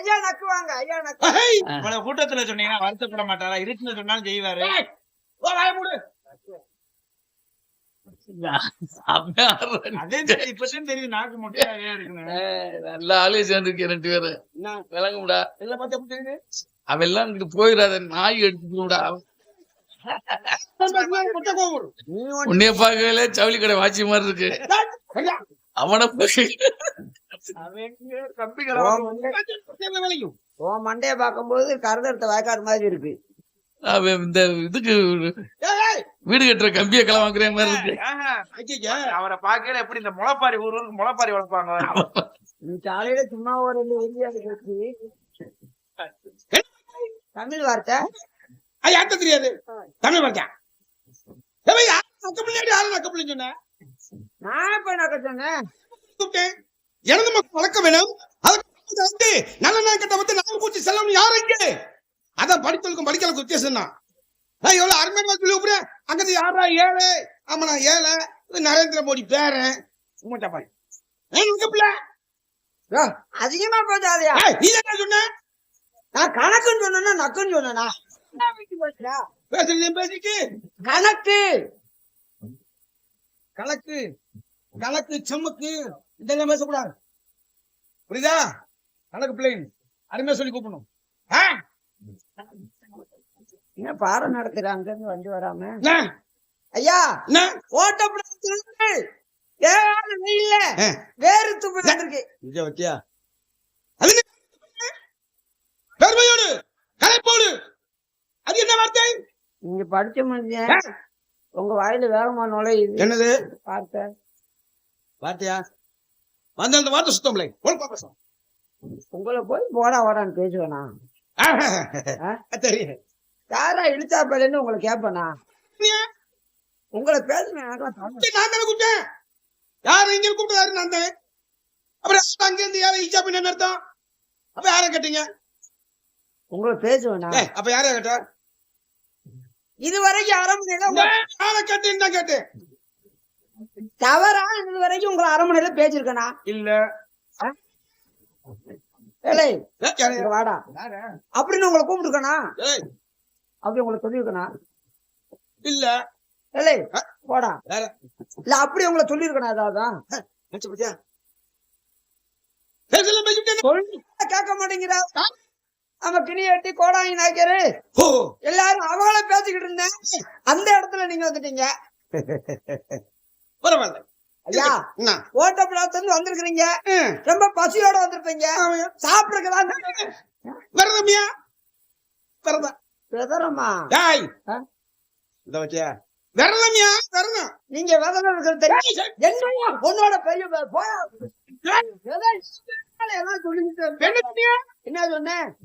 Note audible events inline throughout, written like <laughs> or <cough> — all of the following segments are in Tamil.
ஐயா நக்குவாங்க ஐயா நக்கு இவ்வளவு கூட்டத்துல சொன்னீங்கன்னா வருத்தப்பட மாட்டாரா இருக்குன்னு சொன்னாலும் செய்வாரு ஓ, வாயை மூடு. நல்ல ஆளே சேர்ந்துருக்கேன் ரெண்டு பேரும் எல்லாம் இங்கிட்டு போயிடாத நாய் ஒண்ணு உன்னைய பார்க்கல ஜவுளி கடை வாட்சி மாதிரி இருக்கு ஐயா, அவனை உன் மண்டைய பார்க்கும்போது கருதெடுத்த வயக்காடு மாதிரி இருக்கு. அவன் இந்த இதுக்கு ஏய், ஏய், வீடு கட்டுற கம்பியை களை வாங்குற மாதிரி இருக்கு. அவரை பாக்கையில எப்படி இந்த முளைப்பாரி ஊருக்கு முளைப்பாரி வளர்ப்பாங்க? நீ காலையில சும்மா ஒரு ரெண்டு உறுதியாக வச்சு. தமிழ் வார்த்தை? ஐயா, தெரியாது. தமிழ் பார்த்தேன் நக்க பிள்ளையாடி யாரும் நக்க பிள்ளைன்னு சொன்ன. நான் இப்ப சொன்னேன் கூப்பிட்டேன் எனது மக்கள் வளர்க்க வேணும் அதுக்கு நல்ல நாள் கட்ட வந்து நாள் பூச்சி செல்லம் யார் இங்கே? அதான் படித்தலுக்கும் படிக்கலுக்கும் வித்தியாசம் தான் நான் எவ்வளவு அருமையான சொல்லி கூப்பிடுறேன்? அங்கது யாரா ஏழை? ஆமா நான் ஏழை. நரேந்திர மோடி பேரன். சும்மா பாரு நக்க பிள்ளை. யோ, அதிகமா பேசாதயா. ஏய், நீ என்ன சொன்ன? நான் கணக்குன்னு சொன்னா நக்குன்னு சொன்னா பேசுறது பேசிட்டு. கணக்கு. கணக்கு கணக்கு செம்முக்கு இதெல்லாம் பேசக்கூடாது புரியுதா? கணக்கு பிள்ளை அருமையா சொல்லி கூப்பிடணும்? என்ன பாடம் நடத்துற அங்க இருந்து வந்து வராம? ஐயா வெயில்ல ஆ. வேறு துப்பு வந்திருக்கு. இங்க என்ன? பெருமையோடு கலைப்போடு அது என்ன வார்த்தை? நீங்க படிச்ச மனுஷன் உங்க வாயில வேகமா நுழையுது. என்னது? வார்த்தை. வார்த்தையா? வந்து அந்த வார்த்தை சுத்தம் இல்லை. பேசும் உங்களை போய் போடா ஓடான்னு பேசுவேனா? தெரியும். யாரா இழுத்தா பேலன்னு உங்களை கேட்பேனா உங்களை பேசுனேன் நான் தானே கூப்பிட்டேன். யாரும் இங்க கூப்பிட்டாரு நான் தானே? அப்புறம் அங்க இருந்து யாரும் ஈச்சா பின்ன என்ன அர்த்தம்? அப்ப யாரை கேட்டீங்க? உங்களை பேசுவேனா? அப்ப யாரையா கேட்டா? இது வரைக்கும் அரை மணி நேரம் உங்க- யாரை கேட்டேன்னு தான் கேட்டேன் தவறா இது வரைக்கும் உங்களை அரை மணி நேரம் பேசிருக்கேனா இல்ல வாடா? அப்படின்னு உங்களை கூப்பிட்டுருக்கனா? அப்படி உங்களை சொல்லியிருக்கனா? இல்ல. போடா வேற இல்ல அப்படி உங்களை சொல்லியிருக்கனா சொல்லி கேட்க மாட்டேங்கிறா. அவன் கிளியட்டி கோடாங்கி நாய்க்கரு. ஓ எல்லாரும் அவங்கள பேசிக்கிட்டு இருந்தேன். அந்த இடத்துல நீங்க வந்துட்டீங்க. பரவாயில்ல. ஐயா என்ன? ஓட்டப்படாத்துல இருந்து வந்திருக்கிறீங்க. ரொம்ப பசியோட வந்திருப்பீங்க. சாப்பிடுறதுக்கு விரதமியா? விரதம். விதரமா ஏய். ஆ? இந்த வச்சியா? விரதமியா? விரதம். நீங்க விதரம் இருக்கிறது தெரியும் என்னையா? உன்னோட பெரிய போயா. என்ன? என்ன சொன்னேன்?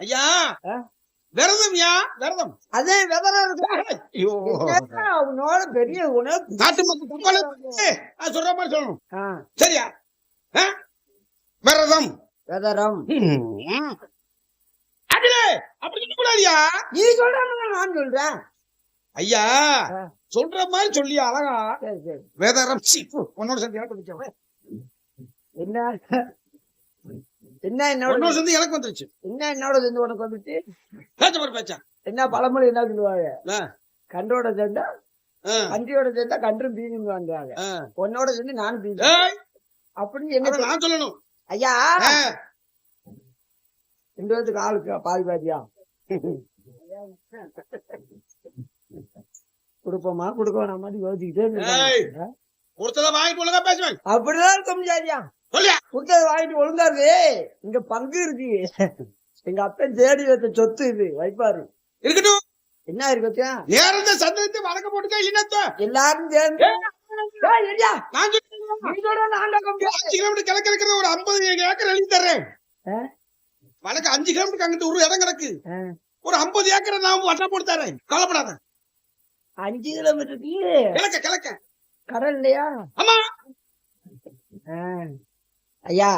ஐயா ஆ? விரதமியா விரதம். அதே என்னடா உன்னோட பெரிய உணவு நாட்டு மக்கள் சொல்ற மாதிரி சொல்லணும். சரியா? விரதம். விதரம் ம். அதுல அப்படி சொல்லக்கூடாதியா நீ சொல்றாங்க நான் சொல்றேன். ஐயா. சொல்ற மாதிரி சொல்லியா அழகா? வேதாரம் உன்னோட சேர்ந்து வந்துச்சு என்ன? என்ன என்னோட சேர்ந்து எனக்கு வந்துருச்சு. என்ன என்னோட சேர்ந்து உனக்கு வந்துச்சு பேச்ச பாரு பேச்சா. என்ன பழமொழி என்ன சொல்லுவாங்க? கன்றோட சேர்ந்தா கன்றியோட சேர்ந்தா கன்றும் பீனும் ஆ. உன்னோட சேர்ந்து நானும் ஏய், அப்படின்னு என்ன நான் சொல்லணும். ஐயா! ரெண்டு பேத்துக்கு ஆளுக்கு பாதி பாதியா? கொடுப்போமா? கொடுக்க ஒழுங்கா பேசுவேன். அப்படிதான் இருக்க முடியாதியா சொல்லியா கொடுத்தது வாங்கிட்டு ஒழுங்கா இருக்கு. இங்க பங்கு இருக்கு. எங்க அப்பன் தேடி வைத்த சொத்து இது. வைப்பாரு இருக்கட்டும். என்ன இருக்கு? நேரத்தை சந்தனத்தை வழக்க போட்டுக்க இல்லைன்னா எல்லாரும் சேர்ந்து. ஒரு ஐம்பது ஏக்கர் எழுதி தர்றேன்? வழக்கு அஞ்சு கிலோமீட்டர் அங்கிட்டு ஒரு இடம் கிடக்கு. ஒரு ஐம்பது ஏக்கரை நான் வட்டம் போட்டு தரேன் கவலைப்படாத. அஞ்சு கிலோமீட்டருக்கு. கிழக்க கிழக்க. கடல் இல்லையா ஆமா. ஐயா?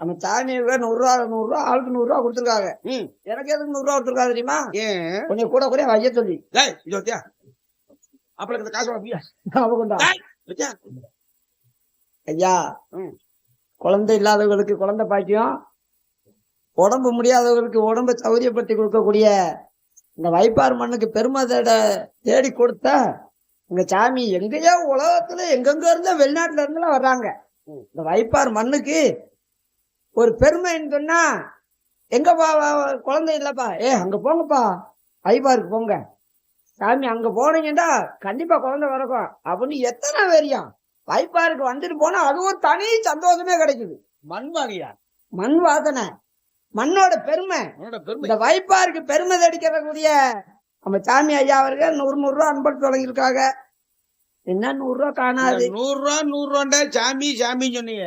நம்ம சாமி நூறு ரூபா நூறு ரூபா ஆளுக்கு நூறு ரூபா கொடுத்துருக்காங்க. எனக்கு எதுக்கு நூறு ரூபா கொடுத்துருக்காங்க தெரியுமா? கொஞ்சம் கூட கூட வைய சொல்லி. வத்தியா அப்புறம் இந்த காசு ஐயா. குழந்தை இல்லாதவர்களுக்கு குழந்தை பாக்கியம். உடம்பு முடியாதவர்களுக்கு உடம்பை சௌரியப்படுத்தி கொடுக்கக்கூடிய இந்த வைப்பார் மண்ணுக்கு பெருமை தேட தேடி கொடுத்த இந்த சாமி எங்கேயோ உலகத்துல எங்கெங்க இருந்தா வெளிநாட்டுல இருந்தெல்லாம் வர்றாங்க. இந்த வைப்பார் மண்ணுக்கு ஒரு பெருமைன்னு சொன்னா எங்கப்பா குழந்தை இல்லப்பா. ஏ அங்க போங்கப்பா. வைப்பாருக்கு போங்க. சாமி அங்க போனீங்கன்னா கண்டிப்பா குழந்தை பிறக்கும் அப்படின்னு எத்தனை பேரியம் வைப்பாருக்கு வந்துட்டு போனா அது ஒரு தனி சந்தோஷமே கிடைக்குது. மண் வாங்கியா மண் வாசனை. மண்ணோட பெருமை. இந்த வைப்பாருக்கு பெருமை தேடிக்கிறக்கூடிய நம்ம சாமி ஐயா அவர்கள் நூறு நூறு ரூபா அன்பளிப்பு வழங்கியிருக்காங்க என்ன நூறு ரூபா காணாது. நூறு ரூபா நூறு ரூபாண்டா சாமி சாமின்னு சொன்னீங்க?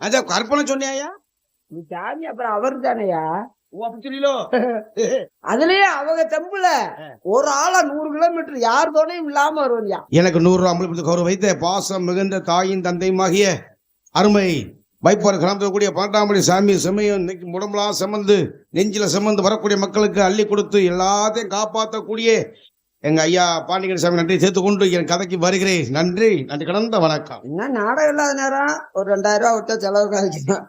அதான் கற்பனை சொன்னியா இந்த சாமி அப்புறம் அவரு தானையா? <laughs> அதுலயே அவங்க தெம்புல ஒரு ஆளா நூறு கிலோமீட்டர் யார் துணையும் இல்லாம வருவதியா எனக்கு நூறு ரூபா அம்பளி கௌரவ வைத்த பாசம் மிகுந்த தாயின் தந்தையுமாகிய அருமை வைப்பார் கிராமத்தில் கூடிய பன்னெண்டாமணி சாமி செமையும் இன்னைக்கு முடம்பலாம் செமந்து நெஞ்சில செமந்து வரக்கூடிய மக்களுக்கு அள்ளி கொடுத்து எல்லாத்தையும் காப்பாற்றக்கூடிய எங்க ஐயா பாண்டியன் சாமி நன்றி சேர்த்து கொண்டு என் கதைக்கு வருகிறேன். நன்றி. நன்றி. கடந்த வணக்கம். என்ன நாடகம் இல்லாத நேரம் ஒரு ரெண்டாயிரம் ரூபா விட்டா செலவு காய்க்கலாம்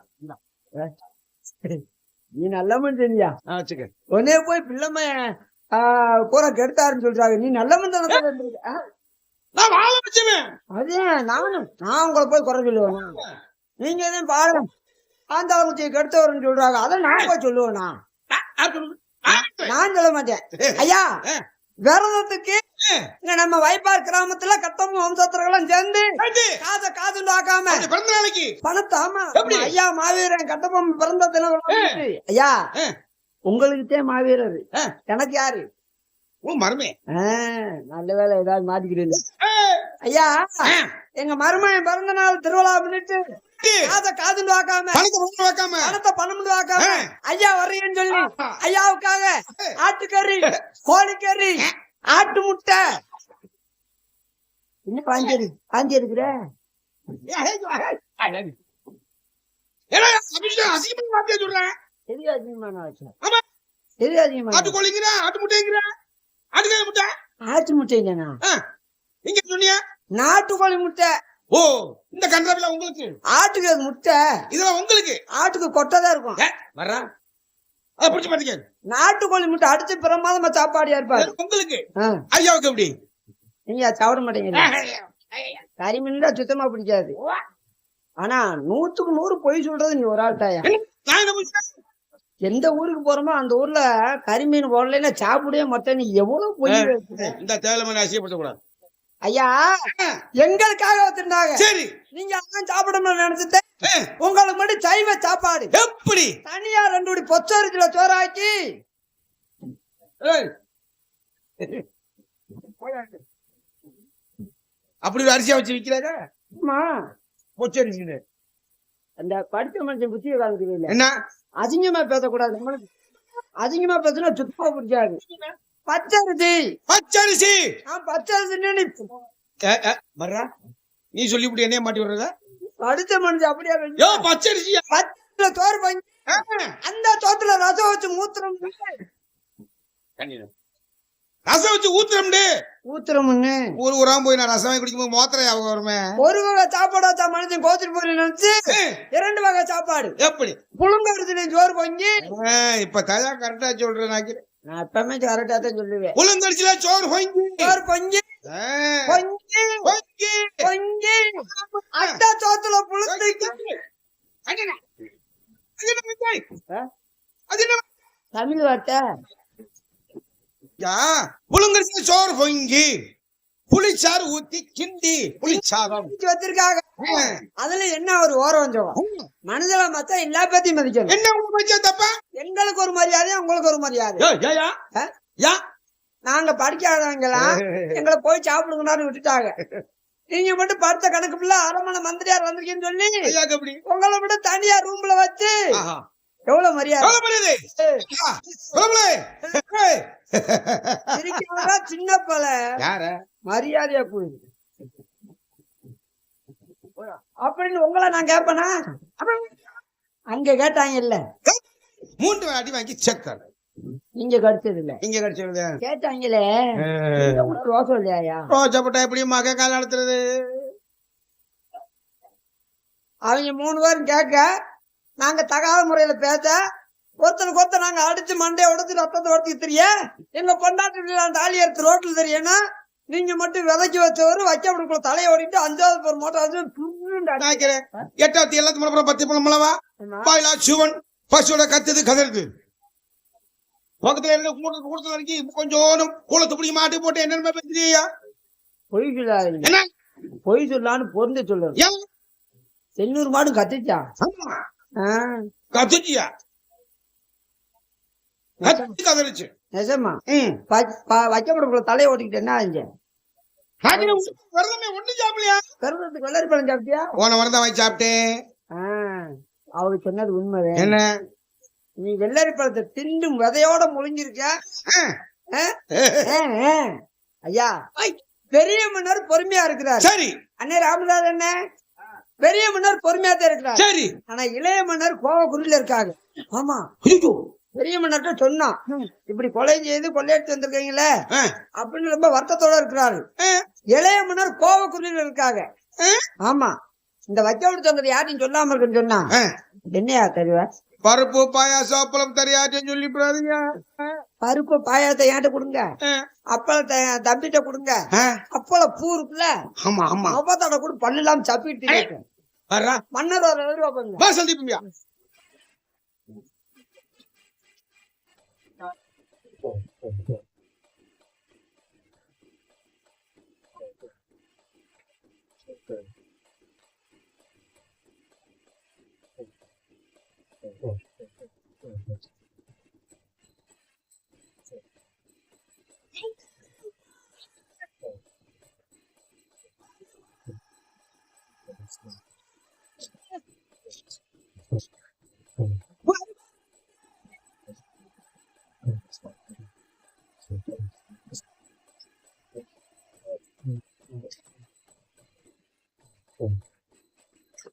நீ நல்ல மனுஷன்யா உடனே போய் பிள்ளைம பூரா கெடுத்தாருன்னு சொல்றாங்க. நீ நல்ல மனுஷன் இருந்திருக்க? ஆ? நான் வாழ வச்சுவேன் அதே நானும் நான் உங்களை போய் குறை சொல்லுவேனா? நீங்க என்ன பாருங்க அந்த அவங்க கெடுத்தவர்னு சொல்றாங்க. அதை நான் போய் சொல்லுவேனா? நான் சொல்ல மாட்டேன். ஐயா. விரதத்துக்கு இங்க நம்ம வைப்பார் கிராமத்துல கத்தம் வம்சத்திரர்களும் சேர்ந்து காசை காதுன்னு ஆக்காம பிறந்த நாளைக்கு. பணத்தை ஆமா. எப்படி? நம்ம ஐயா மாவீரன் கட்டபொம்மன் பிறந்த தினம். ஐயா ஆ. உங்களுக்கு மாவீரர். எனக்கு யாரு? மருமே. நல்ல வேலை ஏதாவது மாத்திக்கிறீங்க ஐயா எங்க மருமகன் பிறந்த நாள் திருவிழா பண்ணிட்டு காதை பணத்தை பணம் வைக்காம. பணத்தை பணம்னு வாக்காம. ஆ. ஐயா வர்றீங்கன்னு சொல்லி ஐயாவுக்காக ஆட்டுக்கறி கோழிக்கறி ஆட்டு முட்டை. என்ன வாங்கி வாங்கி இருக்கிற. நாட்டுக்கோழி முட்டை. ஓ, இந்த கன்றாவில உங்களுக்கு? ஆட்டுக்கு அது முட்டை. இதெல்லாம் உங்களுக்கு? ஆட்டுக்கு கொட்டை இருக்கும். வர்றா. அதை பிடிச்சு பாத்தீங்க. நாட்டுக்கோழி முட்டை அடிச்சு பிரமாதமா சாப்பாடியா இருப்பாரு உங்களுக்கு? ஐயாவுக்கு எப்படி? நீங்க சாப்பிட மாட்டீங்க கறிமீன் தான் சுத்தமா பிடிக்காது. ஆனா நூத்துக்கு நூறு பொய் சொல்றது நீ ஒரு ஆள் தாயா? எந்த ஊருக்கு போறோமோ அந்த ஊர்ல கறிமீன் போடலைன்னா சாப்பிடவே மாட்டேன் நீ எவ்வளவு பொய்? இந்த அசியப்படுத்த கூடாது ஐயா எங்களுக்காக வச்சிருந்தாங்க. சரி. நீங்க அதான் சாப்பிடணும்னு நினைச்சிட்டு ஏ, உங்களுக்கு மட்டும் சைவ சாப்பாடு. எப்படி? தனியா ரெண்டு படி பொச்சரிச்சுல சோறாக்கி. ஏய். அப்படி ஒரு அரிசியா வச்சு விக்கிறாங்க? அம்மா பொச்சரிசின்னு அந்த படிச்ச மனுஷன் புத்திய காலத்துல இல்ல என்ன? அதிகமா பேசக்கூடாது. நம்மளுக்கு அதிகமா பேசினா சுத்தமா பிடிக்காது பச்சரிசி. பச்சரிசி. நான் பச்சரிசி வர்றா நீ சொல்லிவிட்டு என்னைய மாட்டி விடுறத? படிச்ச மனுஷன் அப்படியே யோ பச்சரிசியா? பச்சை சோறு பஞ்சு. அந்த சோத்துல ரசம் வச்சு மூத்திரம் ரசம் வச்சு ஊத்துறோம்டு ஊத்துறோம்னு ஊர் ஊரா போய் நான் ரசமே குடிக்கும்போது மோத்திரை ஞாபகம் வருமே? ஒரு வகை சாப்பாடு வச்சா மனுஷன் கோச்சிட்டு போய் நினைச்சு இரண்டு வகை சாப்பாடு. எப்படி? புழுங்கரிசில சோறு பொங்கி இப்ப தயா கரெக்டா சொல்றேன் நான் நான் எப்பவுமே கரெக்டா தான் சொல்லுவேன். உளுந்தரிசில சோறு பொங்கி. சோறு பொங்கி. அட்டா சோத்துல என்ன? தமிழ் வார்த்தை யா, புழுங்கரிசில சோறு பொங்கி. புளிச்சாறு ஊத்தி கிண்டி. புளிச்சாதம். வச்சிருக்காங்க. அதுல என்ன ஒரு ஓரம் மனசுல மத்த எல்லா பேத்தையும் மதிக்கணும். என்ன மச்சா தப்பா? எங்களுக்கு ஒரு மரியாதை உங்களுக்கு ஒரு மரியாதை. நாங்க படிக்காதவங்களாம் எங்களை போய் சாப்பிடுங்கன்னு விட்டுட்டாங்க. நீங்க மட்டும் படுத்த கணக்கு பிள்ளை அரமனை மந்திரியார் வந்திருக்கீங்கன்னு சொல்லி உங்களை விட தனியா ரூம்ல வச்சு. எவ்வளவு மரியாதை? சின்ன பல? மரியாதையா போயிரு அப்படின்னு உங்களை நான் கேட்பேனா அங்க கேட்டாங்க இல்ல. மூன்று அடி வாங்கி செக் நீங்க கடிச்சது இல்ல இங்க கிடைச்சது கேட்டாங்களே ரோசம் இல்லையா ரோஜப்பட்டா எப்படி மக கால நடத்துறது? அவங்க மூணு பேரும் கேட்க நாங்க தகாத முறையில பேச ஒருத்தனுக்கு ஒருத்தர் நாங்க அடிச்சு மண்டையை உடைச்சு ரத்தத்தை உடச்சு தெரிய எங்க பொண்டாட்டி தாலி எடுத்து ரோட்ல தெரியணும் நீங்க மட்டும் விதைக்கு வச்சவரு வைக்க முடியும் தலையை ஓடிட்டு அஞ்சாவது பேர் மோட்டார் எட்டாவது எல்லாத்து மலை பத்தி மலவா பாயிலா சிவன். பசுவோட கத்துது கதறுது பக்கத்துல இருக்க கூட்டத்து கூட்டத்துல இறங்கி கொஞ்சோண்டு கூலத்து பிடிக்க மாட்டி போட்டு என்னென்ன பேசுறியா பொய் சொல்லாதீங்க. என்ன? பொய் சொல்லான்னு பொருந்து சொல்லு சென்னூர் மாடு கத்திச்சா? கத்துச்சியா? கத்து கதறிச்சு நிஜமா முடியும் தலையை ஓட்டிக்கிட்டு என்ன ஆச்சு வரலமே ஒண்ணு சாப்பிடலையா? கருவத்துக்கு வெள்ளரி பழம் சாப்பிட்டியா? போன வாரம் தான் வாங்கி சாப்பிட்டேன். அவரு சொன்னது உண்மைதான் என்ன? நீ வெள்ளரி பழத்தை திண்டு விதையோட ஆ. ஐயா பெரிய மன்னர் பொறுமையா இருக்கிறார். சரி. அண்ணே ராமதாஸ் என்ன பெரிய மன்னர் பொறுமையா தான் இருக்கிறார். சரி. ஆனா இளைய மன்னர் கோவ குறில இருக்காங்க ஆமா. பெரிய மன்னர்கிட்ட சொன்னான். இப்படி கொலை செய்து கொள்ளையடிச்சு வந்திருக்கீங்களே. அப்படின்னு ரொம்ப வருத்தத்தோட இருக்கிறாரு. இளைய மன்னர் கோவ குறில இருக்காங்க. ஆமா. இந்த வச்சோடு சொன்னது யாருன்னு சொல்லாம இருக்குன்னு சொன்னா. என்னையா தெரிவா? பருப்பு பாயாசம் அப்பளம் தெரியாதுன்னு சொல்லிவிடாதீங்க. பருப்பு பாயாசத்தை ஏன்ட்ட கொடுங்க? அப்பளத்தை தம்பிட்ட கொடுங்க. அப்பளம் பூ இருக்குல்ல? ஆமா ஆமா. அவதாட கூட பல்லு இல்லாம சப்பிட்டு மன்னர் வர வருவாங்க வா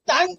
Thank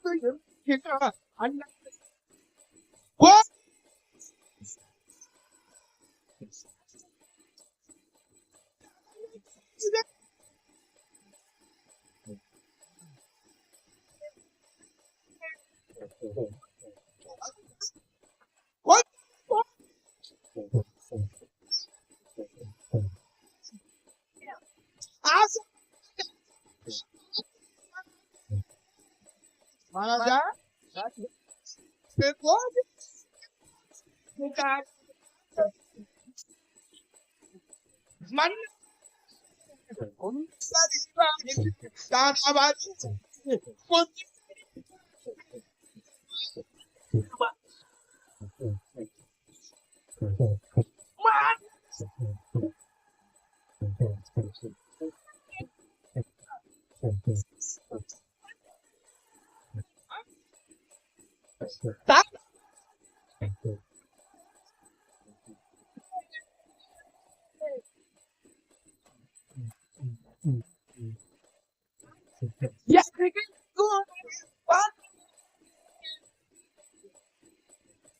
Mann, und dann aber Mann! Stop! Yeah, What?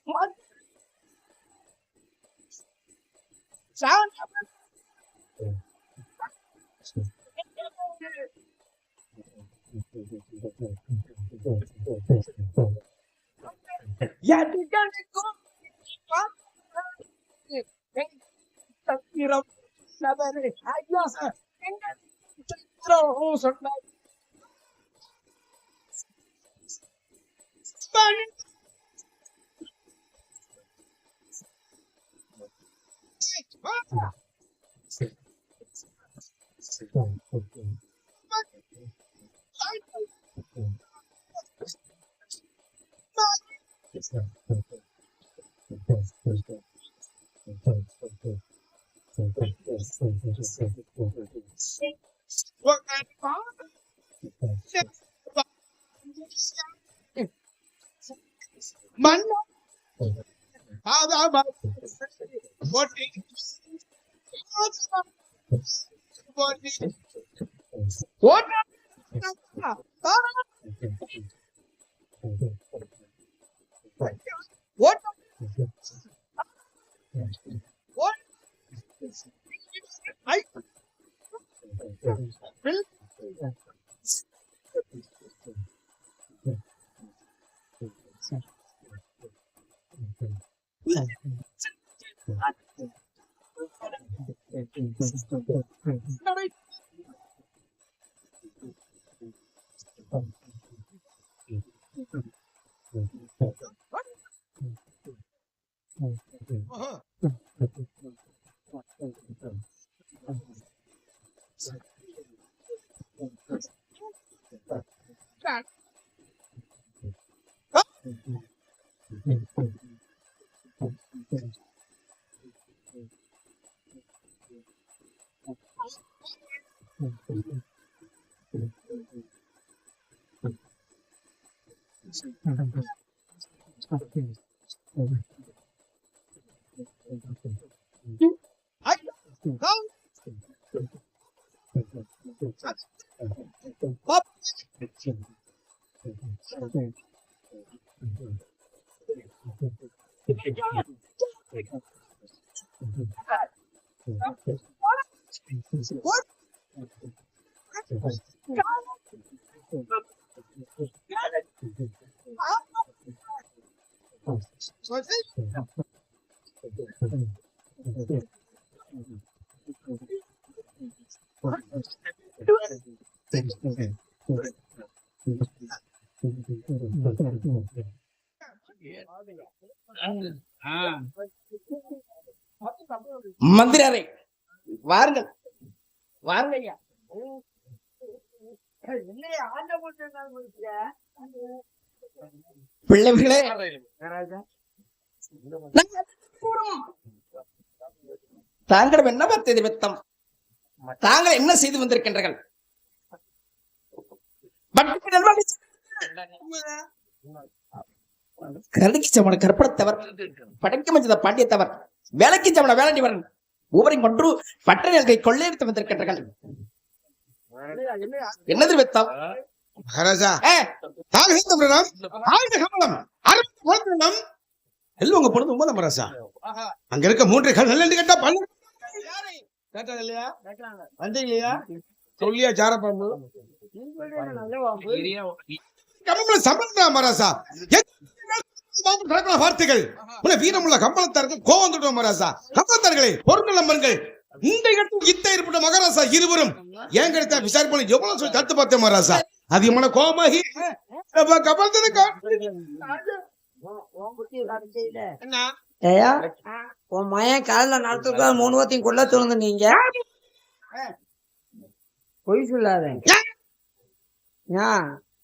What? Sound? Ya tidak What kind what? What? What? ஓட்ட ஓட்ட ஐ ஐ không Bóp மந்திரரை. வாருங்கள். வாருங்க ஐயா. பிள்ளைகளே. தாங்கள் என்ன பார்த்தது வித்தம் தாங்கள் என்ன செய்து வந்திருக்கின்றீர்கள்? பட்டுக்கு கற்பனை தவறு. சமண கற்படத்தவர் படைக்க மஞ்சத பாண்டியத்தவர் வேலைக்கு சமண வேளாண்டிவரன் மூவரையும் கொன்று பட்டணியல்கை கொள்ளையடித்து வந்திருக்கின்றார்கள். என்னது வித்தம்? மகாராஜா ஏ, தாகேந்திரம் ஆயுத கமலம் அறுபது போர்க்களம் எல்வங்க பொழுது உமல மகாராஜா. அங்க இருக்க மூன்று கல் நல்ல கேட்டா பண்ணு கேட்டாங்க இல்லையா வந்தீங்க இல்லையா சொல்லியா சாரப்பாம்பு? கமல சம்பந்தா மகாராஜா? எத்தனை வார்த்தைகள். வீரமுள்ள கம்பளத்தார்கள் கோவம் வந்துட்டோம் மகாராஜா. கம்பளத்தார்களே பொருட்கள் அம்மன்கள் இந்த இடத்தில் இத்த ஏற்பட்ட மகாராஜா இருவரும். ஏன் கிடைத்தா விசாரிப்பு எவ்வளவு சொல்லி தடுத்து பார்த்தேன் மகாராஜா. அதிகமான ஏயா உன் மயன் காலைல நடத்துக்கா மூணு வாத்தையும் கொள்ள தோணுது நீங்க. பொய் சொல்லாத.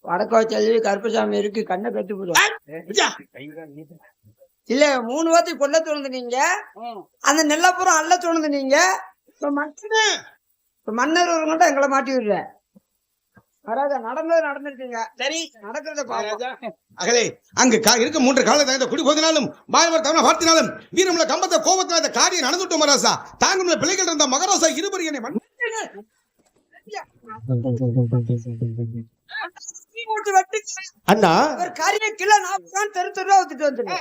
ஏன் வடக்கோ செல்வி கருப்பசாமி இருக்கு கண்ணை கட்டு போடுவோம் விஜயா, இல்ல மூணு வாத்தையும் கொல்ல தோணுது நீங்க. அந்த நெல்லப்புறம் அள்ள தோணுது நீங்க. இப்ப மன்ன இப்ப மன்னர் மட்டும் எங்களை மாட்டி விடுற வராத நடந்தது நடந்துருக்கீங்க. சரி. நடக்கிறத பாருங்க அகலே அங்கு கா- இருக்க மூன்று கால தகுந்த குடி போதினாலும் பாயவர் தமிழ பார்த்தினாலும் வீரமுள்ள கம்பத்த கோபத்தில் அந்த காரியம் நடந்துட்டோம் மகாராசா தாங்களும் பிள்ளைகள் இருந்த மகாராசா இருவர் என்னை அண்ணா. ஒரு காரியம் கிலோ நாற்பது தெரு தெருவா ஊத்திட்டு வந்துருங்க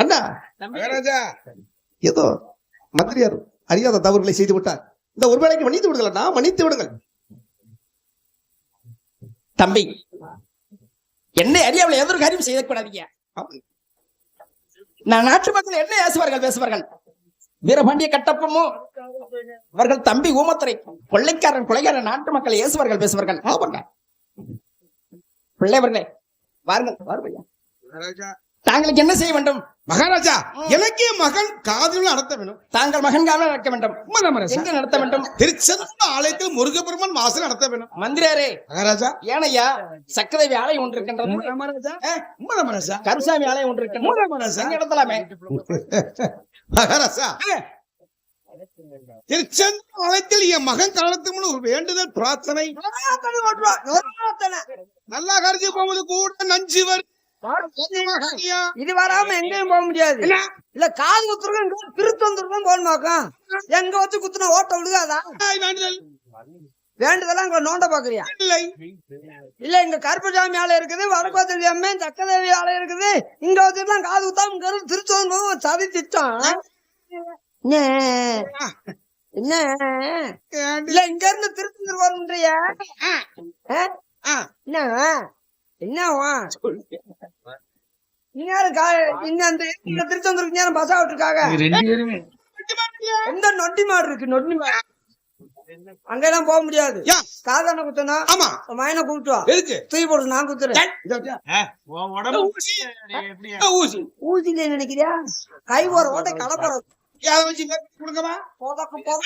அண்ணா. மகாராஜா. ஏதோ மந்திரியார் அறியாத தவறுகளை செய்து விட்டார். இந்த ஒரு வேளைக்கு மன்னித்து விடுங்கள் அண்ணா மன்னித்து விடுங்கள். தம்பி என்னை அறியாமல் எந்த ஒரு காரியம் செய்யக்கூடாதீங்க. நான் நாட்டு மக்கள் என்ன ஏசுவார்கள் பேசுவார்கள். வீரபாண்டிய கட்டப்பமும் அவர்கள் தம்பி ஊமத்துறை கொள்ளைக்காரன் கொலைகாரன் நாட்டு மக்கள் இயேசுவர்கள் பேசுவார்கள். பிள்ளைவர்களே வாருங்கள் வாருங்கள் தாங்களுக்கு என்ன செய்ய வேண்டும்? மகாராஜா எனக்கே மகன் காதல் நடத்த வேணும் தாங்கள் மகன்காக நடக்க வேண்டும். எங்க நடத்த வேண்டும்? திருச்செந்தூர் ஆலயத்தில் முருகப்பெருமான் வாசல் நடத்த வேணும் மந்திரியாரே மகாராஜா. ஏனையா சக்கரதேவி ஆலயம் ஒன்று இருக்கின்றது. மகாராஜா. கருசாமி ஆலயம் ஒன்று இருக்கின்றது. உண்மைதான் மகாராஜா. எங்க இடத்தலாமே மகாராஜா. திருச்செந்தூர் ஆலயத்தில் என் மகன் காலத்துக்கு ஒரு வேண்டுதல் பிரார்த்தனை. நல்லா கருதி போகும்போது கூட நஞ்சு வரும். இது வராம எங்கேயும் போக முடியாது? இல்ல காது குத்துருக்கும் திருத்தந்துருக்கும் போகணுமாக்கும் எங்க வச்சு குத்துனா ஓட்ட விழுகாதா? வேண்டுதெல்லாம் இங்க நோண்ட பாக்குறியா? இல்லை இல்ல இங்க கருப்பசாமி ஆலயம் இருக்குது வடக்கோத்தவி அம்மன் சக்கரதேவி ஆலயம் இருக்குது. இங்க வச்சுலாம் காது குத்தாம இங்க இருந்து திருச்செந்தூர் சதி திட்டம். என்ன? இல்ல இங்க இருந்து திருச்செந்தூர் வரணுன்றியா ஆ. என்ன? என்னவா? இந்த திருச்செந்தூருக்கு நேரம் ரெண்டு பேருமே. எந்த நொட்டி மாடு இருக்கு? நொட்டி மாடு. அங்கெல்லாம் போக முடியாது. காதான குத்தணும் ஆமா. மயனை கூப்பிட்டு வா. தூக்கி போடு நான் குத்துறேன். இதோ இதோ. உன் உடம்பு ஊசி. எப்படி ஆ, ஊசி. ஊசியில நினைக்கிறியா? கை போற ஓட்டை கடை போற. யாரை வச்சு இங்க கொடுங்கம்மா. போதக்க போத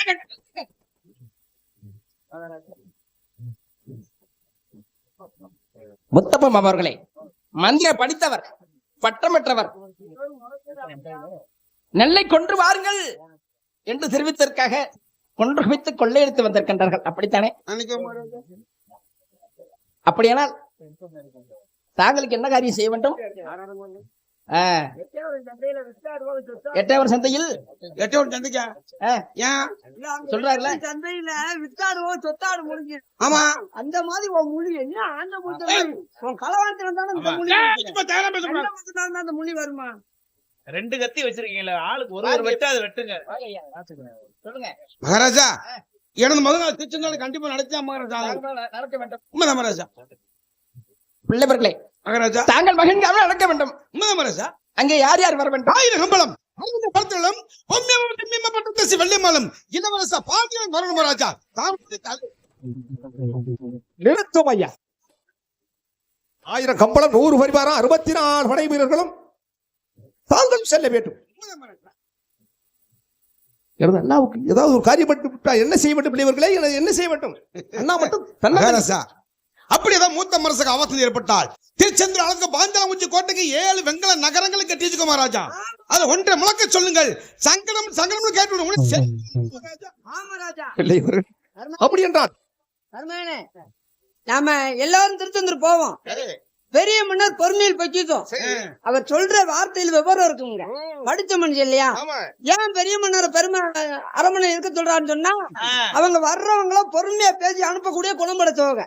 முத்தப்பம் அவர்களே மந்திர படித்தவர் பட்டமற்றவர். நெல்லை கொன்று வாருங்கள் என்று தெரிவித்ததற்காக கொன்று குவித்து கொள்ளையடித்து வந்திருக்கின்றார்கள். அப்படித்தானே? அப்படியானால் தாங்களுக்கு என்ன காரியம் செய்ய வேண்டும்? எட்டாவது சந்தையில் எட்டவன் சந்திக்கா? ஏன்? சொல்றாருல? சந்தையில வித்தாடுவோம் சொத்தாடு முடிஞ்சு ஆமா. அந்த மாதிரி உன் மொழி என்ன? ஆண்ட உன். சண்டை போட்டுட்டாருன்னா அந்த மொழி வருமா? ரெண்டு கத்தி வச்சிருக்கீங்களா ஆளுக்கு ஒரு ஒரு வெட்டு அது வெட்டுங்க. சொல்லுங்க. மகாராஜா எனது மகன் திருச்செந்தூர் கண்டிப்பா நடத்தா மகாராஜா? நடக்க வேண்டும். மகாராஜா. பிள்ளைவர்களே மகாராஜா. தாங்கள் மகன்காக நடக்க வேண்டும். மகாராஜா அங்கே யார் யார் வர வேண்டும்? ஆயிரம் கம்பளம் படத்திலும் பட்டத்தசி வெள்ளிமாலம் இளவரச பாண்டியன் வரணும் மகாராஜா தாமரை தலை- நிறுத்தும் ஐயா. ஆயிரம் கம்பளம் நூறு பரிவாரம் அறுபத்தி நாலு படை வீரர்களும் தாங்கள் செல்ல வேண்டும். எனது அண்ணாவுக்கு ஏதாவது ஒரு காரியம் மட்டும் விட்டா என்ன செய்ய வேண்டும் பிள்ளைவர்களே? என்ன செய்ய வேண்டும்? அண்ணா மட்டும் தன்னை மகாராஜா அப்படி ஏதாவது மூத்த மரசுக்கு ஆபத்து ஏற்பட்டால். திருச்செந்தூர் அளவுக்கு பாஞ்சாலங்குச்சி கோட்டைக்கு ஏழு வெங்கல நகரங்களை கட்டி வச்சுக்கோ மகாராஜா. அதை ஒன்றை முழக்க சொல்லுங்கள். சங்கடம் சங்கடம் கேட்டு ராஜா அப்படி என்றால்? அருமையானே நாம எல்லாரும் திருச்செந்தூர் போவோம். பெரிய மன்னர் பொறுமையில் பக்கிட்டோம் அவர் சொல்ற வார்த்தையில் விவரம் இருக்குங்க. படிச்ச மனுஷன் இல்லையா? ஆமா. ஏன் பெரிய மன்னர் பெருமை அரமனை இருக்க சொல்றான்னு சொன்னா அவங்க வர்றவங்கள பொறுமையா பேசி அனுப்பக்கூடிய குணம் படைச்சவங்க.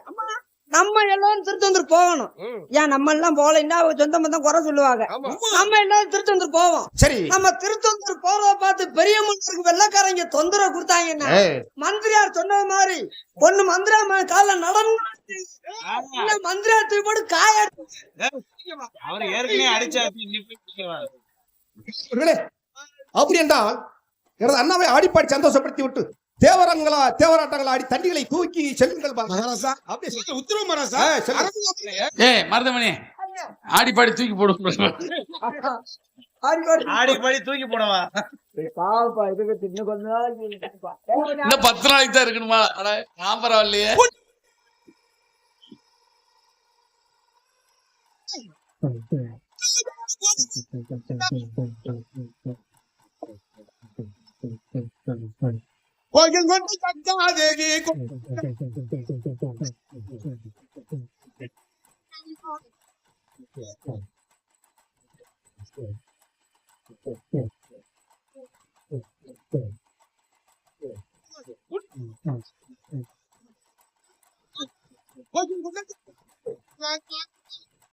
நம்ம எல்லாரும் திருச்செந்தூர் போகணும். ஏன் நம்ம எல்லாம் போகலைன்னா அவங்க சொந்த பந்தம் குறை சொல்லுவாங்க. நம்ம எல்லாரும் திருச்செந்தூர் போவோம். சரி. நம்ம திருச்செந்தூர் போறத பார்த்து பெரிய மன்னருக்கு வெள்ளக்காரங்க தொந்தரவு கொடுத்தாங்கன்னா மந்திரியார் சொன்னது மாதிரி பொண்ணு மந்திரியா ம- கால்ல நடந்து மந்திரியார் தூக்கி போட்டு காய அப்படி என்றால் எனது அண்ணாவை ஆடிப்பாடி சந்தோஷப்படுத்தி விட்டு தேவரங்களா தேவராட்டங்களா ஆடி தண்டிகளை தூக்கி செல்லுங்கள் பா. மகாராஜா அப்படியே சொல்ல உத்தரவு மகாராஜா ஏ மருதமணி ஆடி பாடி தூக்கி போடு. ஆடி பாடி தூக்கி போடவா? பாவப்பா இதுக்கு இன்னும் கொஞ்ச நாளைக்கு இன்னும் பத்து நாளைக்கு தான் இருக்கணுமா? அட நான் பரவாயில்லையே. <laughs> <laughs> Wagen கொண்டு கங்காதேவி Wagen கொண்டு